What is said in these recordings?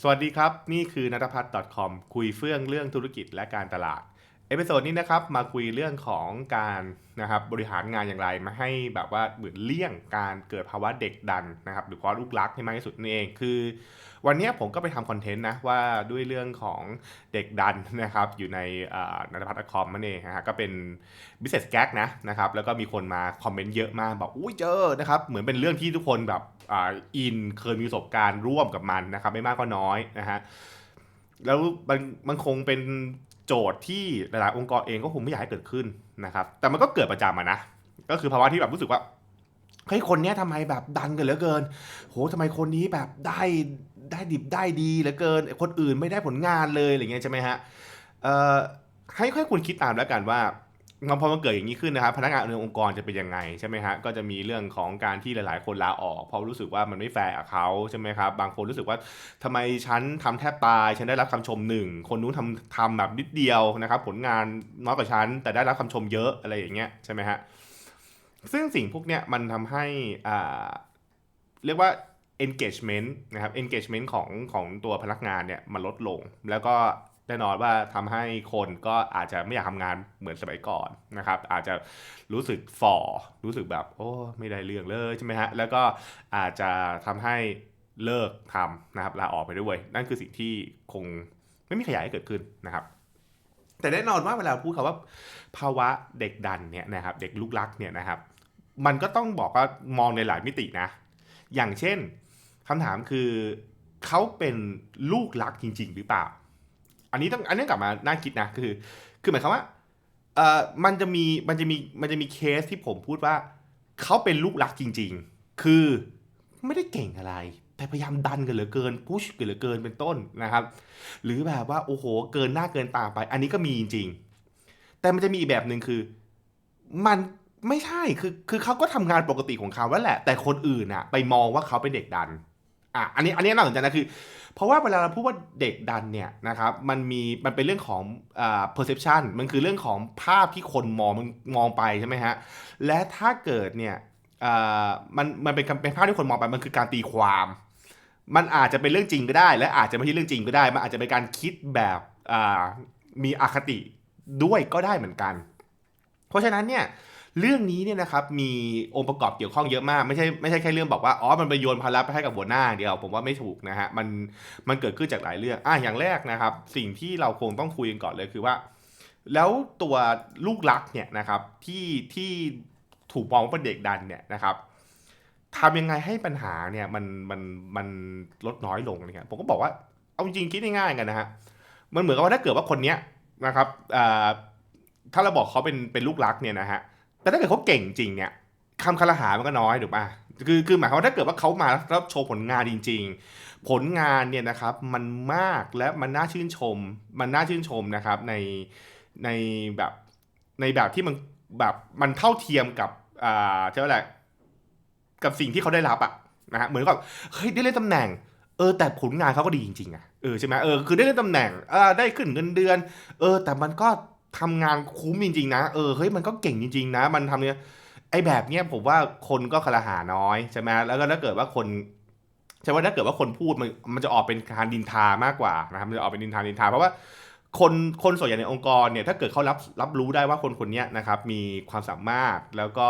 สวัสดีครับ นี่คือนัทพัฒน์ .com คุยเฟื่องเรื่องธุรกิจและการตลาด เอพิโซดนี้นะครับมาคุยเรื่องของการนะครับบริหารงานอย่างไรมาให้แบบว่าเหมือนเลี่ยงการเกิดภาวะเด็กดันนะครับหรือภาะลูกรักให้มากที่สุดนั่นเองคือ วันนี้ผมก็ไปทำคอนเทนต์นะว่าด้วยเรื่องของเด็กดันนะครับอยู่ในนัทพัฒน์ .com นั่นเองนะฮะก็เป็น business gag นะนะครับแล้วก็มีคนมาคอมเมนต์เยอะมากบอกอุ้ยเจอนะครับเหมือนเป็นเรื่องที่ทุกคนแบบอ่าอินเคยมีประสบการณ์ร่วมกับมันนะครับไม่มากก็น้อยนะฮะแล้วมันมันคงเป็น โจทย์ที่หลายๆ องค์กรเองก็คงไม่อยากให้เกิดขึ้นนะครับ แต่มันก็เกิดประจำอะนะ ก็คือภาวะที่แบบรู้สึกว่าเฮ้ยคนเนี้ยทำไมแบบดันกันเหลือเกิน โหทำไมคนนี้แบบได้ได้ดิบได้ดีเหลือเกิน คนอื่นไม่ได้ผลงานเลยอะไรเงี้ยใช่ไหมฮะเอ่อให้ค่อยคุณคิดตามแล้วกันว่า พอมันเกิดอย่างนี้ขึ้นนะครับพนักงานในองค์กรจะเป็นยังไงใช่ไหมฮะก็จะมีเรื่องของการที่หลาย ๆ คนลาออก เพราะรู้สึกว่ามันไม่แฟร์กับเขาใช่ไหมครับบางคนรู้สึกว่าทำไมฉันทำแทบตายฉันได้รับคำชมหนึ่งคนนู้นทำทำแบบนิดเดียวนะครับ ผลงานน้อยกว่าฉันแต่ได้รับคำชมเยอะอะไรอย่างเงี้ยใช่ไหมฮะซึ่งสิ่งพวกเนี้ยมันทำให้อ่าเรียกว่า engagement นะครับ engagement ของของตัวพนักงานเนี่ยมันลดลง แล้วก็ แน่นอนว่าทำให้คนก็อาจจะไม่อยากทำงานเหมือนสมัยก่อนนะครับ อาจจะรู้สึกฝ่อรู้สึกแบบโอ้ไม่ได้เรื่องเลยใช่ไหมฮะแล้วก็อาจจะทำให้เลิกทำนะครับลาออกไปด้วย นั่นคือสิ่งที่คงไม่มีขยายให้เกิดขึ้นนะครับ แต่แน่นอนว่าเวลาพูดคำว่าภาวะเด็กดันเนี่ยนะครับเด็กลูกรักเนี่ยนะครับ มันก็ต้องบอกว่ามองในหลายมิตินะ อย่างเช่นคำถามคือเขาเป็นลูกรักจริง ๆ หรือเปล่า อันนี้ต้องอันนี้กลับมาน่าคิดนะคือ คือหมายความว่าเอ่อมันจะมีมันจะมีมันจะมีเคสที่ผมพูดว่าเขาเป็นลูกรักจริง ๆ คือไม่ได้เก่งอะไร แต่พยายามดันกันเหลือเกินพุชกันเหลือเกินเป็นต้นนะครับ หรือแบบว่าโอ้โห เกินหน้าเกินตาไป อันนี้ก็มีจริง ๆ แต่มันจะมีอีกแบบหนึ่งคือ มันไม่ใช่คือคือเขาก็ทำงานปกติของเขาแล้วแหละ แต่คนอื่นอะไปมองว่าเขาเป็นเด็กดันอะอันนี้อันนี้น่าสนใจนะคือ เพราะว่าเวลาเราพูดว่าเด็กดันเนี่ยนะครับมันมีมันเป็นเรื่องของอ่า perception มันคือเรื่องของภาพที่คนมองมันมองไปใช่ไหมฮะและถ้าเกิดเนี่ยอ่ามันมันเป็นเป็นภาพที่คนมองไปมันคือการตีความ มันอาจจะเป็นเรื่องจริงก็ได้ และอาจจะไม่ใช่เรื่องจริงก็ได้ มันอาจจะเป็นการคิดแบบอ่ามีอคติด้วยก็ได้เหมือนกัน เพราะฉะนั้นเนี่ย เรื่องนี้เนี่ยนะครับมีองค์ประกอบเกี่ยวข้องเยอะมากไม่ใช่ไม่ใช่แค่เรื่องบอกว่าอ๋อมันไปโยนภาระไปให้กับหัวหน้าเดียวผมว่าไม่ถูกนะฮะมันมันเกิดขึ้นจากหลายเรื่องอะอย่างแรกนะครับ สิ่งที่เราคงต้องคุยกันก่อนเลยคือว่า แล้วตัวลูกรักเนี่ยนะครับที่ที่ถูกมองว่าเป็นเด็กดันเนี่ยนะครับทำยังไงให้ปัญหาเนี่ยมันมันมันลดน้อยลงเนี่ยผมก็บอกว่าเอาจริงคิดง่ายๆกันนะฮะมันเหมือนกับว่าถ้าเกิดว่าคนเนี้ยนะครับถ้าเราบอกเขาเป็นเป็นลูกรักเนี่ยนะฮะ แต่ถ้าเกิดเขาเก่งจริงเนี่ยคำคารหามันก็น้อยถูกป่ะคือคือหมายความว่าถ้าเกิดว่าเขามาแล้วโชว์ผลงานจริง ๆ ผลงานเนี่ยนะครับมันมากและมันน่าชื่นชม มันน่าชื่นชมนะครับในในแบบในแบบที่มันแบบมันเท่าเทียมกับอ่าเจ้าอะไรกับสิ่งที่เขาได้รับอะนะฮะเหมือนกับเฮ้ยได้เล่นตำแหน่งเออแต่ผลงานเขาก็ดีจริงๆอะเออใช่ไหมเออคือได้เล่นตำแหน่งเออได้ขึ้นเงินเดือน เออแต่มันก็ ทำงานคุ้มจริง ๆ นะ เออเฮ้ยมันก็เก่งจริง ๆ นะ มันทำเนี่ยไอ้แบบเนี้ยผมว่าคนก็คลาหาน้อยใช่ไหมแล้วก็ถ้าเกิดว่าคนใช่ว่าถ้าเกิดว่าคนพูดมันมันจะออกเป็นการดินทามากกว่านะครับมันจะออกเป็นดินทาดินทาเพราะว่าคนคนส่วนใหญ่ในองค์กรเนี่ยถ้าเกิดเขารับรับรู้ได้ว่าคนคนนี้นะครับมีความสามารถแล้วก็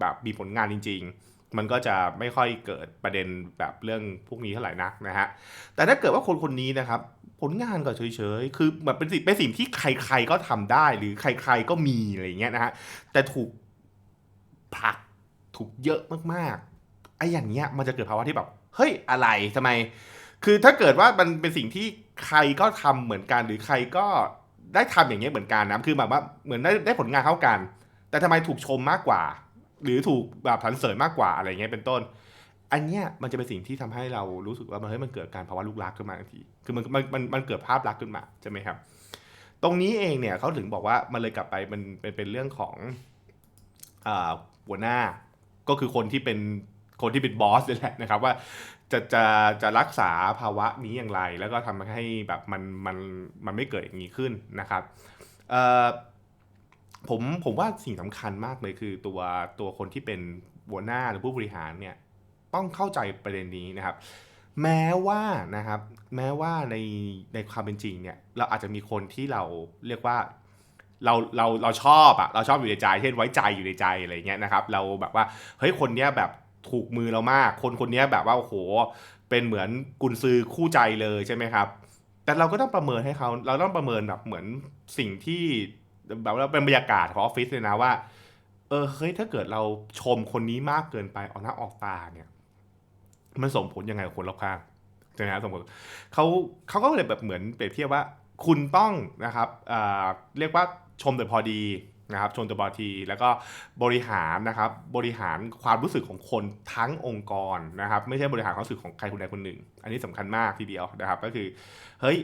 แบบมีผลงานจริง ๆ มันก็จะไม่ค่อยเกิดประเด็นแบบเรื่องพวกนี้เท่าไหร่นักนะฮะแต่ถ้าเกิดว่าคนคนนี้นะครับ ผลงานก็เฉยๆ คือแบบเป็นสิ่งเป็นสิ่งที่ใครๆก็ทำได้หรือใคร ๆก็มีอะไรเงี้ยนะฮะ แต่ถูกผลักถูกเยอะมากๆ ไอ้อย่างเงี้ยมันจะเกิดภาวะที่แบบ เฮ้ยอะไรทำไม คือถ้าเกิดว่ามันเป็นสิ่งที่ใครก็ทำเหมือนกัน หรือใครก็ได้ทำอย่างเงี้ยเหมือนกันนะ คือแบบว่าเหมือนได้ได้ผลงานเท่ากัน แต่ทำไมถูกชมมากกว่า หรือถูกแบบผันเสริญมากกว่าอะไรเงี้ยเป็นต้น อันเนี้ยมันจะเป็นสิ่งที่ทำให้เรารู้สึกว่ามันเฮ้ยมันเกิดการภาวะลูกรักขึ้นมาทันที คือมันมันมันมันเกิดภาพลักษณ์ขึ้นมาใช่ไหมครับ ตรงนี้เองเนี่ยเขาถึงบอกว่ามันเลยกลับไปมันเป็นเป็นเรื่องของอ่าหัวหน้าก็คือคนที่เป็นคนที่เป็นบอสนี่แหละนะครับว่าจะจะจะรักษาภาวะนี้อย่างไร แล้วก็ทำให้แบบมันมันมันไม่เกิดอย่างนี้ขึ้นนะครับเออผมผมว่าสิ่งสำคัญมากเลยคือตัวตัวคนที่เป็นหัวหน้าหรือผู้บริหารเนี่ย ต้องเข้าใจประเด็นนี้นะครับ แม้ว่านะครับ แม้ว่าในในความเป็นจริงเนี่ย เราอาจจะมีคนที่เราเรียกว่าเราเราเราชอบอะเราชอบอยู่ในใจ เช่นไว้ใจอยู่ในใจอะไรเงี้ยนะครับ เราแบบว่าเฮ้ยคนเนี้ยแบบถูกมือเรามาก คนคนเนี้ยแบบว่าโอ้โห เป็นเหมือนกุนซือคู่ใจเลยใช่ไหมครับ แต่เราก็ต้องประเมินให้เขาเราต้องประเมินแบบเหมือนสิ่งที่แบบว่าเป็นบรรยากาศของออฟฟิศเลยนะว่า เออเฮ้ยถ้าเกิดเราชมคนนี้มากเกินไปออกหน้าออกตาเนี่ย มันส่งผลยังไงกับคนรอบข้างใช่ไหมครับส่งผลเขาเขาก็เลยแบบเหมือนเปรียบเทียบว่า คุณต้องนะครับอ่าเรียกว่าชมแต่พอดีนะครับชมแต่พอดีแล้วก็บริหารนะครับบริหารความรู้สึกของคนทั้งองค์กรนะครับ ไม่ใช่บริหารความรู้สึกของใครคนใดคนหนึ่ง อันนี้สำคัญมากทีเดียวนะครับ ก็คือเฮ้ย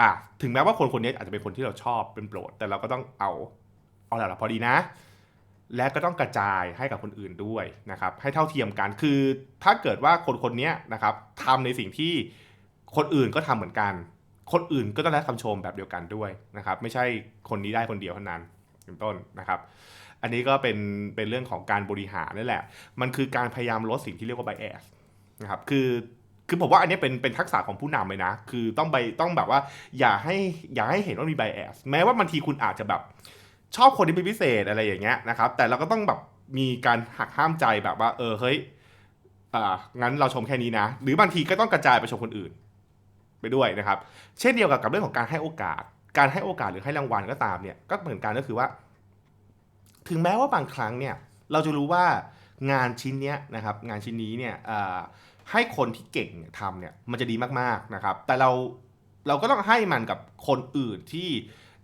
อะถึงแม้ว่าคนคนนี้อาจจะเป็นคนที่เราชอบเป็นโปรด แต่เราก็ต้องเอาเอาละละพอดีนะ และก็ต้องกระจายให้กับคนอื่นด้วยนะครับ ให้เท่าเทียมกันคือถ้าเกิดว่าคนคนนี้นะครับทำในสิ่งที่คนอื่นก็ทำเหมือนกัน คนอื่นก็ต้องได้คำชมแบบเดียวกันด้วยนะครับ ไม่ใช่คนนี้ได้คนเดียวเท่านั้นเป็นต้นนะครับ อันนี้ก็เป็นเป็นเรื่องของการบริหารนั่นแหละ มันคือการพยายามลดสิ่งที่เรียกว่า bias นะครับคือคือผมว่าอันนี้เป็นเป็นทักษะของผู้นำเลยนะ คือต้องไปต้องแบบว่าอย่าให้อย่าให้เห็นว่ามี bias แม้ว่าบางทีคุณอาจจะแบบ ชอบคนที่เป็นพิเศษอะไรอย่างเงี้ยนะครับ แต่เราก็ต้องแบบมีการหักห้ามใจแบบว่า เออเฮ้ยอ่างั้นเราชมแค่นี้นะ หรือบางทีก็ต้องกระจายไปชมคนอื่น ไปด้วยนะครับ เช่นเดียวกับกับเรื่องของการให้โอกาส การให้โอกาสหรือให้รางวัลก็ตามเนี่ยก็เหมือนกันก็คือว่า ถึงแม้ว่าบางครั้งเนี่ย เราจะรู้ว่างานชิ้นเนี้ยนะครับ งานชิ้นนี้เนี่ยให้คนที่เก่งเนี่ยทำเนี่ยมันจะดีมากๆนะครับ แต่เราเราก็ต้องให้มันกับคนอื่นที่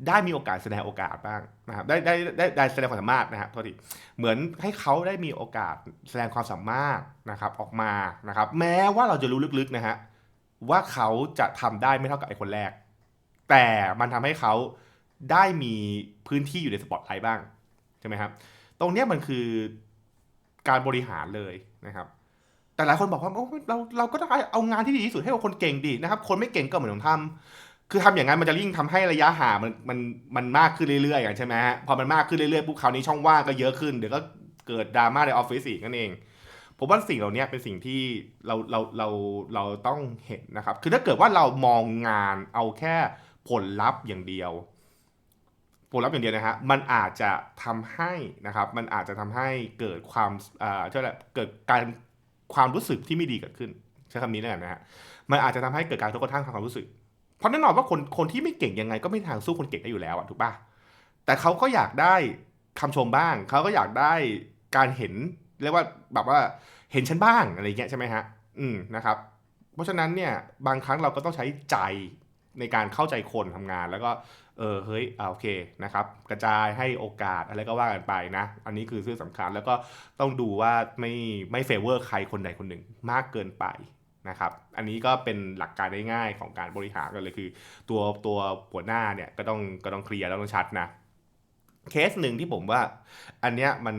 ได้มีโอกาสแสดงโอกาสบ้างนะครับได้ได้ได้ได้แสดงความสามารถนะครับโทษทีเหมือนให้เขาได้มีโอกาสแสดงความสามารถนะครับออกมานะครับ แม้ว่าเราจะรู้ลึกๆนะฮะว่าเขาจะทำได้ไม่เท่ากับไอ้คนแรก แต่มันทำให้เขาได้มีพื้นที่อยู่ในสปอตไลท์บ้างใช่ไหมครับ ตรงเนี้ยมันคือการบริหารเลยนะครับ แต่หลายคนบอกว่าโอ้เราเราก็ต้องเอางานที่ดีที่สุดให้กับคนเก่งดีนะครับ คนไม่เก่งก็เหมือนต้องทำ คือทำอย่างนั้นมันจะยิ่งทำให้ระยะห่างมันมันมันมากขึ้นเรื่อยๆอย่างใช่ไหมฮะพอมันมากขึ้นเรื่อยๆปุ๊บคราวนี้ช่องว่างก็เยอะขึ้นเดี๋ยวก็เกิดดราม่าในออฟฟิศอีกนั่นเอง ผมว่าสิ่งเหล่านี้เป็นสิ่งที่เราเราเราเราต้องเห็นนะครับ คือถ้าเกิดว่าเรามองงานเอาแค่ผลลัพธ์อย่างเดียว ผลลัพธ์อย่างเดียวนะฮะมันอาจจะทำให้นะครับ มันอาจจะทำให้เกิดความอ่าเท่าไหร่เกิดการความรู้สึกที่ไม่ดีเกิดขึ้นใช้คำนี้แล้วกันนะฮะมันอาจจะทำให้เกิดการทบกระทั่งทางความรู้สึก เพราะแน่นอนว่าคนคนที่ไม่เก่งยังไงก็ไม่ทางสู้คนเก่งได้อยู่แล้วอะถูกปะแต่เขาก็อยากได้คำชมบ้าง เขาก็อยากได้การเห็นเรียกว่าแบบว่าเห็นฉันบ้างอะไรเงี้ยใช่ไหมฮะ อืมนะครับ เพราะฉะนั้นเนี่ยบางครั้งเราก็ต้องใช้ใจในการเข้าใจคนทำงานแล้วก็เออเฮ้ยอ่าโอเคนะครับ กระจายให้โอกาสอะไรก็ว่ากันไปนะ อันนี้คือเรื่องสำคัญแล้วก็ต้องดูว่าไม่ไม่เฟเวอร์ใครคนใดคนหนึ่งมากเกินไป นะครับ อันนี้ก็เป็นหลักการง่ายๆของการบริหารกันเลยคือ ตัวตัวหัวหน้าเนี่ยก็ต้องก็ต้องเคลียร์แล้วต้องชัดนะ เคสหนึ่งที่ผมว่า อันเนี้ยมัน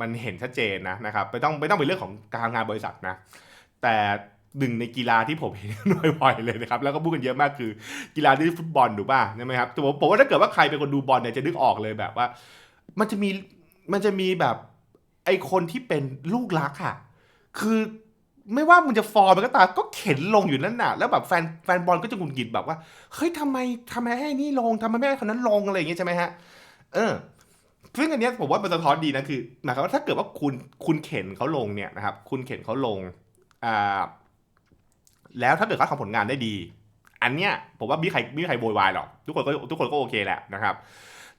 มันเห็นชัดเจนนะนะครับไม่ต้องไม่ต้องเป็นเรื่องของการทำงานบริษัทนะ แต่หนึ่งในกีฬาที่ผมเห็นบ่อยๆเลยนะครับ แล้วก็พูดกันเยอะมากคือกีฬาที่ฟุตบอลถูกป่ะใช่ไหมครับแต่ผมผมว่าถ้าเกิดว่าใครเป็นคนดูบอลเนี่ยจะนึกออกเลยแบบว่า มันจะมีมันจะมีแบบไอคนที่เป็นลูกรักอะคือ ไม่ว่ามันจะฟอร์มมันก็ตามก็เข็นลงอยู่นั่นน่ะ แล้วแบบแฟนแฟนบอลก็จะหงุดหงิดแบบว่าเฮ้ยทำไมทำไมให้นี่ลงทำไมไม่ให้คนนั้นลงอะไรอย่างเงี้ยใช่ไหมฮะ เออซึ่งอันเนี้ยผมว่ามันสะท้อนดีนะคือหมายความว่าถ้าเกิดว่าคุณคุณเข็นเขาลงเนี่ยนะครับ คุณเข็นเขาลงอ่าแล้วถ้าเกิดเขาทำผลงานได้ดี อันเนี้ยผมว่าไม่มีใครไม่มีใครโวยวายหรอกทุกคนก็ทุกคนก็โอเคแหละนะครับ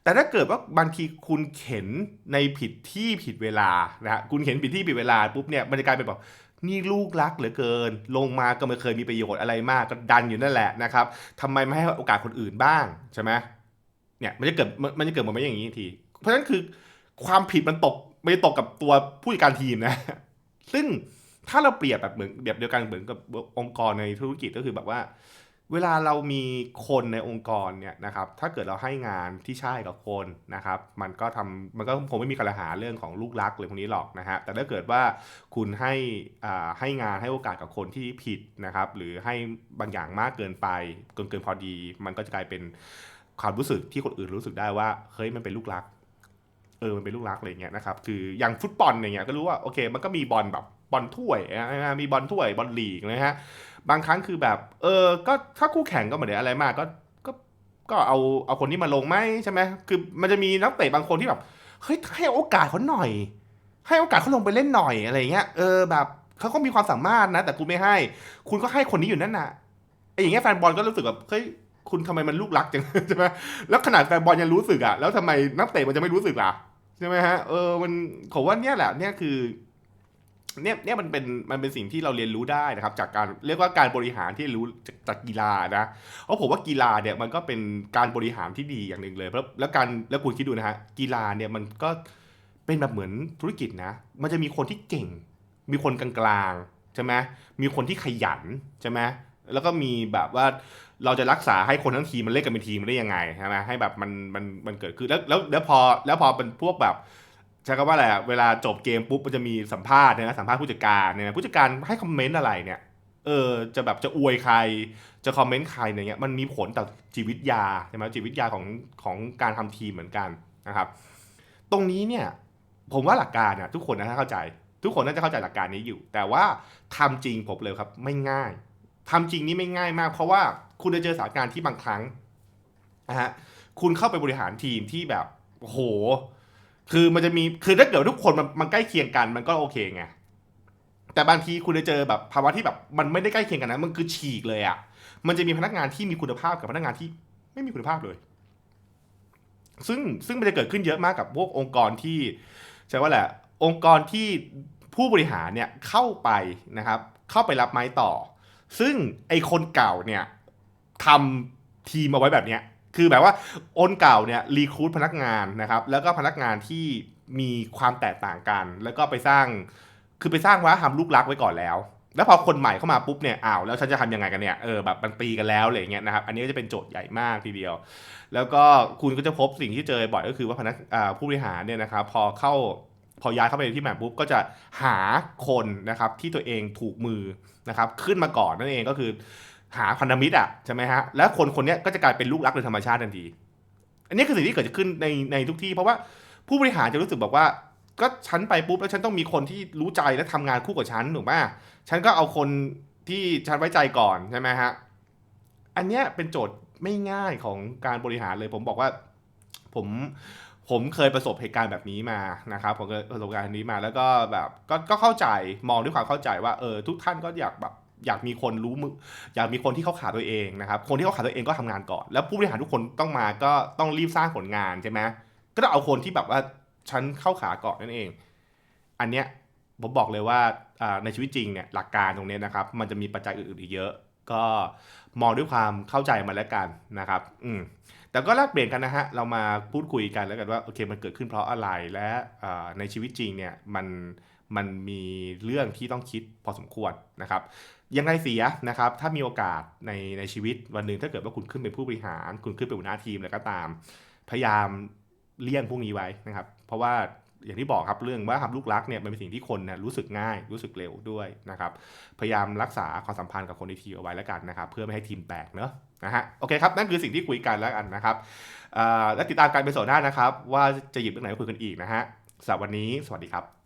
แต่ถ้าเกิดว่าบางทีคุณเข็นในผิดที่ผิดเวลานะฮะคุณเข็นผิดที่ผิดเวลาปุ๊บเนี่ยมันจะกลายเป็นแบบ นี่ลูกรักเหลือเกิน ลงมาก็ไม่เคยมีประโยชน์อะไรมากก็ดันอยู่นั่นแหละนะครับทำไมไม่ให้โอกาสคนอื่นบ้างใช่ไหมเนี่ยมันจะเกิดมันจะเกิดมาไม่อย่างนี้ที เพราะฉะนั้นคือความผิดมันตกไม่ตกกับตัวผู้จัดการทีมนะ ซึ่งถ้าเราเปรียบแบบเหมือนแบบเดียวกันเหมือนกับองค์กรในธุรกิจก็คือแบบว่า เวลาเรามีคนในองค์กรเนี่ยนะครับถ้าเกิดเราให้งานที่ใช่กับคนนะครับมันก็ทำมันก็คงไม่มีปัญหาเรื่องของลูกรักอะไรพวกนี้หรอกนะฮะแต่ถ้าเกิดว่าคุณให้อ่าให้งานให้โอกาสกับคนที่ผิดนะครับหรือให้บางอย่างมากเกินไปเกินเกินพอดี มันก็จะกลายเป็นความรู้สึกที่คนอื่นรู้สึกได้ว่าเฮ้ยมันเป็นลูกรักเออมันเป็นลูกรักอะไรเงี้ยนะครับคืออย่างฟุตบอลอย่างเงี้ยก็รู้ว่าโอเค มันก็มีบอลแบบบอลถ้วยมีบอลถ้วยบอลลีกนะฮะ บางครั้งคือแบบ เออก็ถ้าคู่แข่งก็ไม่ได้อะไรมากก็ก็ก็เอาเอาคนนี้มาลงไหมใช่ไหมคือมันจะมีนักเตะบางคนที่แบบเฮ้ยให้โอกาสเขาหน่อย ให้โอกาสเขาลงไปเล่นหน่อยอะไรเงี้ยเออแบบเขาก็มีความสามารถนะ แต่คุณไม่ให้ คุณก็ให้คนนี้อยู่นั่นน่ะไอ้อย่างเงี้ยแฟนบอลก็รู้สึกแบบเฮ้ยคุณทำไมมันลูกรักจังใช่ไหมแล้วขนาดแฟนบอลยังรู้สึกอะแล้วทำไมนักเตะมันจะไม่รู้สึกล่ะใช่ไหมฮะเออมันผมว่าเนี่ยแหละเนี่ยคือ เนี่ยเนี่ยมันเป็นมันเป็นสิ่งที่เราเรียนรู้ได้นะครับ จากการเรียกว่าการบริหารที่รู้จากจากกีฬานะเพราะผมว่ากีฬาเนี่ยมันก็เป็นการบริหารที่ดีอย่างหนึ่งเลยเพราะแล้วการแล้วคุณคิดดูนะฮะกีฬาเนี่ยมันก็เป็นแบบเหมือนธุรกิจนะ มันจะมีคนที่เก่ง มีคนกลางๆใช่ไหมมีคนที่ขยันใช่ไหมแล้วก็มีแบบว่าเราจะรักษาให้คนทั้งทีมมันเล่นกันเป็นทีมได้ยังไงใช่ไหมให้แบบมันมันมันเกิดขึ้นแล้วแล้วแล้วพอแล้วพอเป็นพวกแบบ ใช้คำว่าอะไรอะเวลาจบเกมปุ๊บมันจะมีสัมภาษณ์นะสัมภาษณ์ผู้จัดการเนี่ยผู้จัดการให้คอมเมนต์อะไรเนี่ยเออจะแบบจะอวยใครจะคอมเมนต์ใครเนี่ยมันมีผลต่อจิตวิทยาใช่ไหมจิตวิทยาของของการทำทีมเหมือนกันนะครับ ตรงนี้เนี่ยผมว่าหลักการเนี่ยทุกคนน่าจะเข้าใจ ทุกคนน่าจะเข้าใจหลักการนี้อยู่ แต่ว่าทำจริงผมเลยครับ ไม่ง่ายทำจริงนี่ไม่ง่ายมาก เพราะว่าคุณจะเจอสถานการณ์ที่บางครั้งนะฮะคุณเข้าไปบริหารทีมที่แบบโอ้โห คือมันจะมีคือถ้าเกิดทุกคนมันมันใกล้เคียงกันมันก็โอเคไงแต่บางทีคุณจะเจอแบบภาวะที่แบบมันไม่ได้ใกล้เคียงกันนะมันคือฉีกเลยอะ่ะ มันจะมีพนักงานที่มีคุณภาพกับพนักงานที่ไม่มีคุณภาพเลย ซึ่งซึ่งมันจะเกิดขึ้นเยอะมากกับพวกองค์กรที่ใช่ว่าแหละ องค์กรที่ผู้บริหารเนี่ยเข้าไปนะครับ เข้าไปรับไม้ต่อ ซึ่งไอคนเก่าเนี่ยทำทีมเอาไว้แบบเนี้ย คือแบบว่าโอนเก่าเนี่ยรีคูดพนักงานนะครับ แล้วก็พนักงานที่มีความแตกต่างกัน แล้วก็ไปสร้าง คือไปสร้างวัฒนธรรมลูกรักไว้ก่อนแล้ว แล้วพอคนใหม่เข้ามาปุ๊บเนี่ยอ้าวแล้วฉันจะทำยังไงกันเนี่ยเออแบบมันตีกันแล้วอะไรเงี้ยนะครับ อันนี้ก็จะเป็นโจทย์ใหญ่มากทีเดียว แล้วก็คุณก็จะพบสิ่งที่เจอบ่อยก็คือว่าพนักผู้บริหารเนี่ยนะครับ พอเข้าพอย้ายเข้าไปในที่ใหม่ปุ๊บก็จะหาคนนะครับที่ตัวเองถูกมือนะครับขึ้นมาก่อนนั่นเองก็คือ หาพันธมิตรอะใช่ไหมฮะแล้วคนคนนี้ก็จะกลายเป็นลูกรักโดยธรรมชาติทันที อันนี้คือสิ่งที่เกิดขึ้นในในทุกที่ เพราะว่าผู้บริหารจะรู้สึกบอกว่า ก็ฉันไปปุ๊บแล้วฉันต้องมีคนที่รู้ใจและทำงานคู่กับฉันถูกไหมฉันก็เอาคนที่ฉันไว้ใจก่อนใช่ไหมฮะอันเนี้ยเป็นโจทย์ไม่ง่ายของการบริหารเลยผมบอกว่าผมผมเคยประสบเหตุการณ์แบบนี้มานะครับผมเคยประสบการณ์นี้มาแล้วก็แบบก็ก็เข้าใจมองด้วยความเข้าใจว่าเออทุกท่านก็อยากแบบ อยากมีคนรู้มืออยากมีคนที่เขาขาตัวเองนะครับ คนที่เขาขาตัวเองก็ทำงานก่อน แล้วผู้บริหารทุกคนต้องมาก็ต้องรีบสร้างผลงานใช่ไหมก็ต้องเอาคนที่แบบว่าฉันเข้าขาก่อนนั่นเอง อันเนี้ยผมบอกเลยว่าในชีวิตจริงเนี่ยหลักการตรงนี้นะครับ มันจะมีปัจจัยอื่นๆอีกเยอะ ก็มองด้วยความเข้าใจมาแล้วกันนะครับ อืมแต่ก็แลกเปลี่ยนกันนะฮะเรามาพูดคุยกันแล้วกันว่าโอเคมันเกิดขึ้นเพราะอะไรและในชีวิตจริงเนี่ยมันมันมีเรื่องที่ต้องคิดพอสมควรนะครับ ยังไงเสียนะครับ ถ้ามีโอกาสในในชีวิตวันหนึ่งถ้าเกิดว่าคุณขึ้นเป็นผู้บริหาร คุณขึ้นเป็นหัวหน้าทีมอะไรก็ตาม พยายามเลี่ยงพวกนี้ไว้นะครับ เพราะว่าอย่างที่บอกครับเรื่องว่าทำลูกรักเนี่ยมันเป็นสิ่งที่คนเนี่ยรู้สึกง่ายรู้สึกเร็วด้วยนะครับ พยายามรักษาความสัมพันธ์กับคนในทีมเอาไว้แล้วกันนะครับ เพื่อไม่ให้ทีมแตกเนอะนะฮะโอเคครับนั่นคือสิ่งที่คุยกันแล้วกันนะครับและติดตามการเป็นโซนหน้านะครับ ว่าจะหยิบเรื่องไหนมาคุยกันอีกนะฮะสำหรับวันนี้สวัสดีครับ